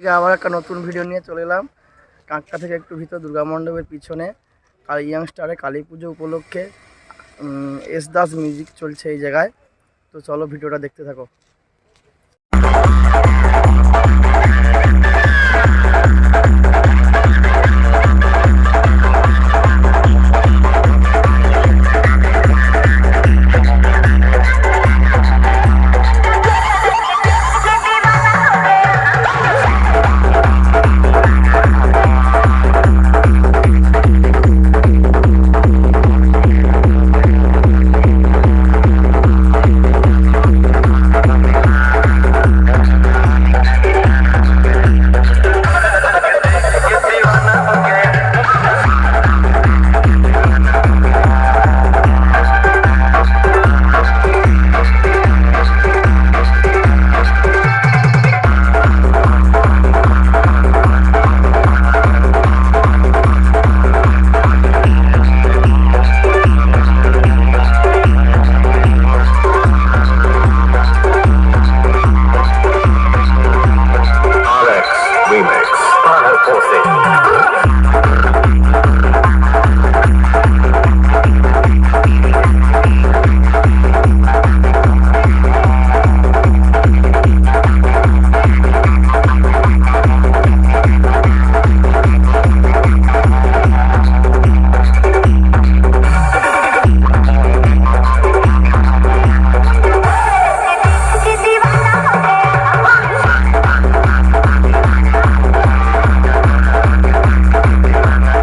আবার একটা নতুন ভিডিও নিয়ে চলে এলাম। কাঁকড়া থেকে একটু ভিতর দুর্গা মণ্ডপের পিছনে। কাল ইয়াংস্টারে কালী পুজো উপলক্ষে উম, এস দাস মিউজিক চলছে এই জায়গায়। তো চলো ভিডিওটা দেখতে থাকো।